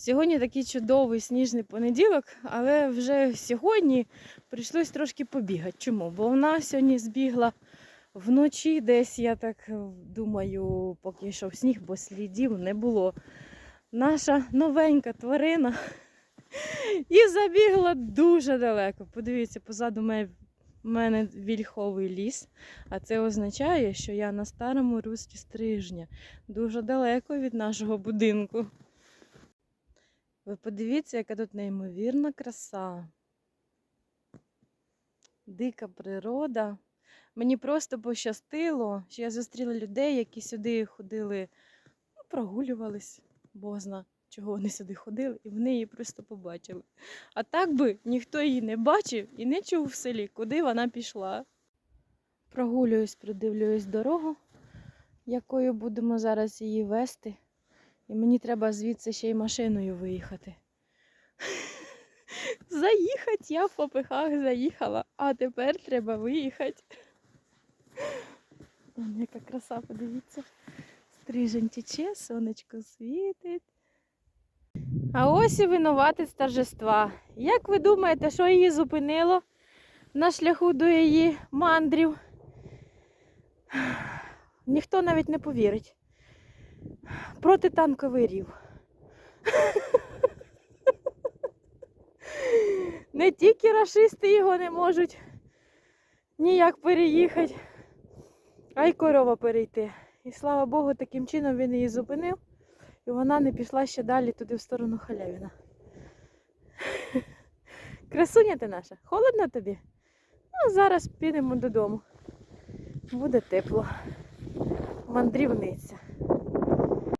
Сьогодні такий чудовий сніжний понеділок, але вже сьогодні прийшлось трошки побігати. Чому? Бо вона сьогодні збігла вночі, десь, я так думаю, поки йшов сніг, бо слідів не було. Наша новенька тварина і забігла дуже далеко. Подивіться, позаду мене вільховий ліс, а це означає, що я на старому русті стрижня, дуже далеко від нашого будинку. Ви подивіться, яка тут неймовірна краса. Дика природа. Мені просто пощастило, що я зустріла людей, які сюди ходили, ну, прогулювались, бо зна, чого вони сюди ходили, і вони її просто побачили. А так би ніхто її не бачив і не чув в селі, куди вона пішла. Прогулююсь, придивлююсь дорогу, якою будемо зараз її вести. І мені треба звідси ще й машиною виїхати. Заїхати я в попихах заїхала, а тепер треба виїхати. Яка краса, подивіться. Стрижень тече, сонечко світить. А ось і винуватець торжества. Як ви думаєте, що її зупинило на шляху до її мандрів? Ніхто навіть не повірить. Протитанковий рів. Не тільки рашисти його не можуть ніяк переїхати, а й корова перейти. І слава Богу, таким чином він її зупинив, і вона не пішла ще далі туди в сторону халявіна. Красуня ти наша, холодно тобі? Ну, зараз підемо додому. Буде тепло. Мандрівниця.